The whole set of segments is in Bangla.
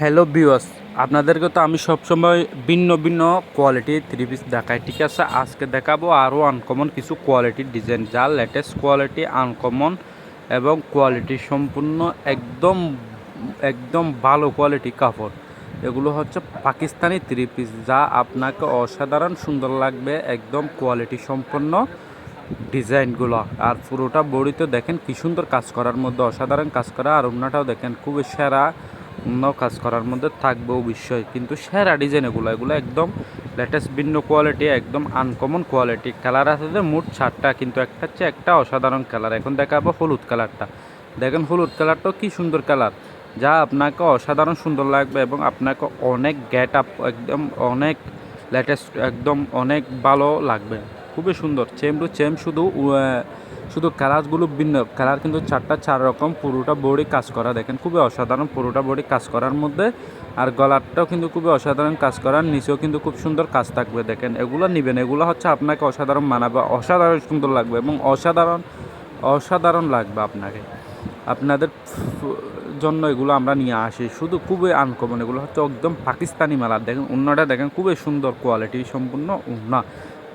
হ্যালো বিওস আপনাদেরকে তো আমি সবসময় ভিন্ন ভিন্ন কোয়ালিটির থ্রি পিস দেখাই, ঠিক আছে? আজকে দেখাবো আরও আনকমন কিছু কোয়ালিটির ডিজাইন যা লেটেস্ট কোয়ালিটি আনকমন এবং কোয়ালিটি সম্পূর্ণ একদম একদম ভালো কোয়ালিটি কাপড়। এগুলো হচ্ছে পাকিস্তানি থ্রি পিস যা আপনাকে অসাধারণ সুন্দর লাগবে একদম কোয়ালিটি সম্পন্ন ডিজাইনগুলো। আর পুরোটা বডিতে দেখেন কি সুন্দর কাজ করার মধ্যে, অসাধারণ কাজ করা, আর অন্যটাও দেখেন খুবই সেরা। কাজ করার মধ্যে থাকবে অবশ্যই। কিন্তু সেরা ডিজাইন এগুলো এগুলো একদম লেটেস্ট ভিন্ন কোয়ালিটি একদম আনকমন কোয়ালিটি কালার আছে যে মোট চারটা কিন্তু একটা হচ্ছে একটা অসাধারণ কালার এখন দেখাবো হলুদ কালারটা দেখেন হলুদ কালারটাও কি সুন্দর কালার যা আপনাকে অসাধারণ সুন্দর লাগবে এবং আপনাকে অনেক গেট আপ একদম অনেক লেটেস্ট একদম অনেক ভালো লাগবে। খুবই সুন্দর। চেম টু চেম শুধু শুধু কালারগুলো ভিন্ন। কালার কিন্তু চারটা চার রকম, পুরোটা বডি কাজ করা। দেখেন, খুবই অসাধারণ পুরোটা বডি কাজ করার মধ্যে। আর গলারটাও কিন্তু খুবই অসাধারণ কাজ করার, নিচেও কিন্তু খুব সুন্দর কাজ থাকবে। দেখেন, এগুলো নেবেন, এগুলো হচ্ছে আপনাকে অসাধারণ মানাবে, অসাধারণ সুন্দর লাগবে এবং অসাধারণ অসাধারণ লাগবে আপনাকে। আপনাদের জন্য এগুলো আমরা নিয়ে আসি। শুধু খুবই আনকমন এগুলো হচ্ছে একদম পাকিস্তানি মেলা দেখেন, উন্নাটা দেখেন, খুবই সুন্দর কোয়ালিটি সম্পূর্ণ উন্না।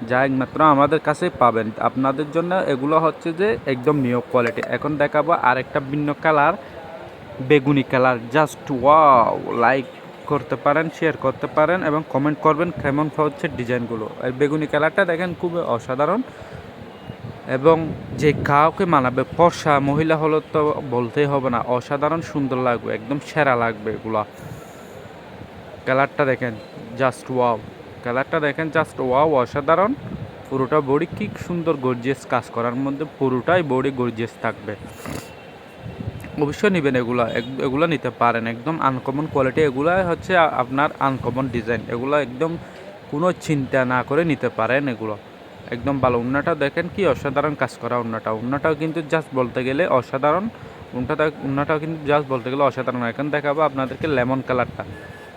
যা একমাত্র আমাদের কাছে পাবেন। আপনাদের জন্য এগুলো হচ্ছে যে একদম নিউ কোয়ালিটি এখন দেখাবো আরেকটা ভিন্ন কালার বেগুনি কালার জাস্ট ওয়াও লাইক করতে পারেন শেয়ার করতে পারেন এবং কমেন্ট করবেন কেমন হচ্ছে ডিজাইনগুলো। এই বেগুনি কালারটা দেখেন খুবই অসাধারণ। এবং যে কাউকে মানাবে ফর্সা মহিলা হলো তো বলতেই হবে না, অসাধারণ, সুন্দর লাগবে, একদম সেরা লাগবে এগুলা। কালারটা দেখেন জাস্ট ওয়াও কালারটা দেখেন জাস্ট ওয়াও অসাধারণ। পুরোটা বডি কি সুন্দর গর্জিয়াস কাজ করার মধ্যে পুরোটাই বডি গর্জিয়াস থাকবে। অবশ্যই নেবেন এগুলা এগ- এগুলা নিতে পারেন, একদম আনকমন কোয়ালিটি এগুলা হচ্ছে আপনার আনকমন ডিজাইন এগুলো একদম কোনো চিন্তা না করে নিতে পারেন এগুলো। একদম ভালো, উন্নাটা দেখেন কি অসাধারণ কাজ করা উন্নাটা। উন্নাটাও কিন্তু জাস্ট বলতে গেলে অসাধারণ। উন্নাটা উন্নাটাও কিন্তু জাস্ট বলতে গেলে অসাধারণ। এখন দেখাবো আপনাদেরকে লেমন কালারটা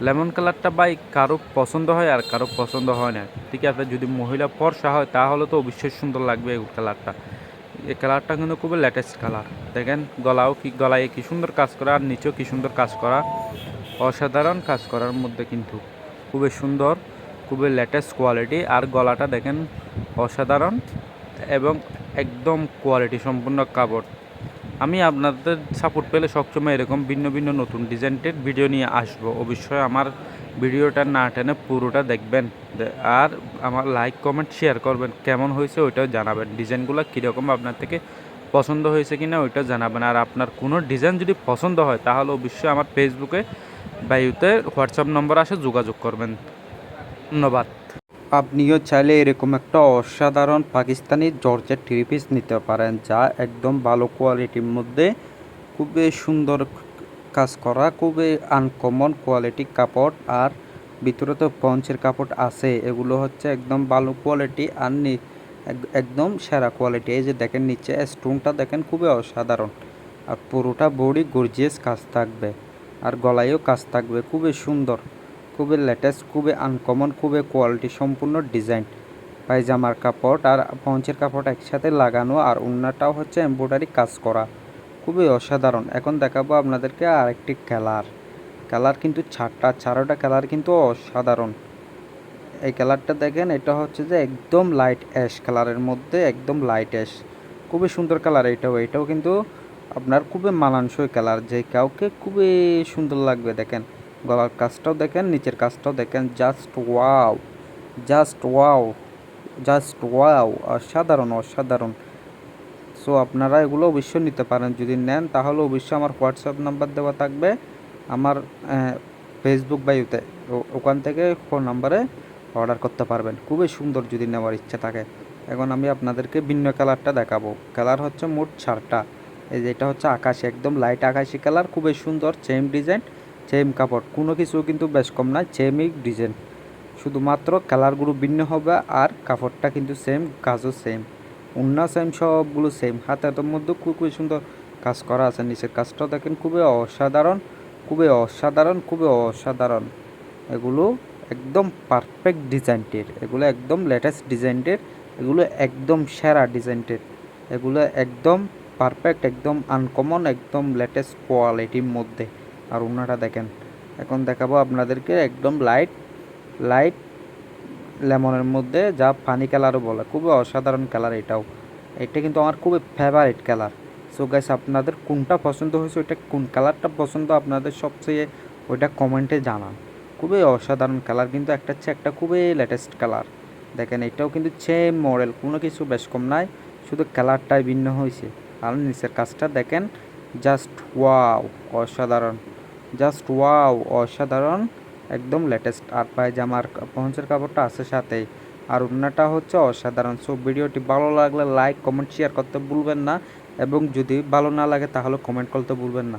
লেমন কালারটা বাই কারও পছন্দ হয় আর কারও পছন্দ হয় না। ঠিক আছে, যদি মহিলা ফর্সা হয় তাহলে তো অবশ্যই সুন্দর লাগবে এই কালারটা। এই কালারটা কিন্তু খুবই লেটেস্ট কালার। দেখেন, গলাও কি, গলায় কি সুন্দর কাজ করা আর নিচেও কি সুন্দর কাজ করা। অসাধারণ কাজ করার মধ্যে কিন্তু খুবই সুন্দর, খুবই লেটেস্ট কোয়ালিটি আর গলাটা দেখেন অসাধারণ এবং একদম কোয়ালিটি সম্পূর্ণ কাপড়। আমি আপনাদের সাপোর্ট পেলে সবসময় এরকম ভিন্ন ভিন্ন নতুন ডিজাইনের ভিডিও নিয়ে আসব। অবশ্যই আমার ভিডিওটা না টেনে পুরোটা দেখবেন। আর আমার লাইক কমেন্ট শেয়ার করবেন। কেমন হয়েছে ওইটাও জানাবেন। ডিজাইনগুলো কীরকম আপনার থেকে পছন্দ হয়েছে কিনা ওইটা জানাবেন। আর আপনার কোনো ডিজাইন যদি পছন্দ হয়, তাহলে অবশ্যই আমার ফেসবুকে বায়ুতে হোয়াটসঅ্যাপ নম্বর আসে যোগাযোগ করবেন। ধন্যবাদ। আপনিও চাইলে এরকম একটা অসাধারণ পাকিস্তানি জর্জের থ্রি পিস নিতে পারেন, যা একদম ভালো কোয়ালিটির মধ্যে খুবই সুন্দর কাজ করা, খুবই আনকমন কোয়ালিটি কাপড়, আর ভিতরে তো পঞ্চের কাপড় আছে, এগুলো হচ্ছে একদম ভালো কোয়ালিটি আর একদম সেরা কোয়ালিটি এই যে দেখেন নিচে স্টোনটা দেখেন খুবই অসাধারণ, আর পুরোটা বডি গর্জিয়াস কাজ থাকবে, আর গলায়ও কাজ থাকবে, খুবই সুন্দর। খুবই লেটেস্ট খুবই আনকমন খুবই কোয়ালিটি সম্পূর্ণ ডিজাইন পায়জামার কাপড় আর পঞ্চের কাপড় একসাথে লাগানো আর অন্যটাও হচ্ছে এমব্রয়ডারি কাজ করা। খুবই অসাধারণ। এখন দেখাবো আপনাদেরকে আরেকটি কালার কালার কিন্তু চারটা চারোটা কালার কিন্তু অসাধারণ। এই কালারটা দেখেন, এটা হচ্ছে যে একদম লাইট অ্যাশ কালারের মধ্যে একদম লাইট অ্যাশ খুবই সুন্দর কালার এটাও। এটাও কিন্তু আপনার খুবই মানানসই কালার যে কাউকে খুবই সুন্দর লাগবে, দেখেন। গলার কাজটাও দেখেন, নিচের কাজটাও দেখেন just wow just wow just wow অসাধারণ অসাধারণ। সো আপনারা এগুলো অবশ্যই নিতে পারেন, যদি নেন, তাহলে অবশ্যই আমার হোয়াটসঅ্যাপ নাম্বার দেওয়া থাকবে, আমার ফেসবুক বা ইউতে ওখান থেকে ফোন নাম্বারে অর্ডার করতে পারবেন। খুবই সুন্দর যদি নেওয়ার ইচ্ছা থাকে। এখন আমি আপনাদেরকে ভিন্ন কালারটা দেখাবো। কালার হচ্ছে মোট চারটা। এই যেটা হচ্ছে আকাশি, একদম লাইট আকাশি কালার খুবই সুন্দর সেম ডিজাইন সেম কাপড়। কোনো কিছু কিন্তু বেশ কম নয়, সেমই ডিজাইন শুধুমাত্র কালারগুলো ভিন্ন হবে আর কাপড়টা কিন্তু সেম কাজও সেম অন্য সেম সবগুলো সেম হাতের মধ্যে খুব খুবই সুন্দর কাজ করা আছে। নিচের কাজটাও দেখেন খুবই অসাধারণ খুবই অসাধারণ খুবই অসাধারণ। এগুলো একদম পারফেক্ট ডিজাইনটির এগুলো একদম লেটেস্ট ডিজাইনটির এগুলো একদম সেরা ডিজাইনটির এগুলো একদম পারফেক্ট একদম আনকমন একদম লেটেস্ট কোয়ালিটির মধ্যে। আর ওনাটা দেখেন। এখন দেখাবো আপনাদেরকে একদম লাইট লাইট লেমনের মধ্যে যা ফানি কালারও বলে। খুবই অসাধারণ কালার এটাও। এটা কিন্তু আমার খুবই ফেভারিট কালার সো গাইস আপনাদের কোনটা পছন্দ হয়েছে, ওইটা কোন কালারটা পছন্দ আপনাদের সবচেয়ে, ওইটা কমেন্টে জানান। খুবই অসাধারণ কালার কিন্তু একটা হচ্ছে একটা খুবই লেটেস্ট কালার দেখেন, এটাও কিন্তু সেম মডেল কোনো কিছু বেশ কম নাই, শুধু কালারটাই ভিন্ন হয়েছে। আর নিচের কাজটা দেখেন জাস্ট ওয়াও অসাধারণ। জাস্ট ওয়াও, অসাধারণ, একদম লেটেস্ট আর পায়জামার পঞ্চের কাপড়টা আছে সাথেই। আর অন্যটা হচ্ছে অসাধারণ। সো ভিডিওটি ভালো লাগলে লাইক কমেন্ট শেয়ার করতে ভুলবেন না। এবং যদি ভালো না লাগে তাহলে কমেন্ট করতে ভুলবেন না।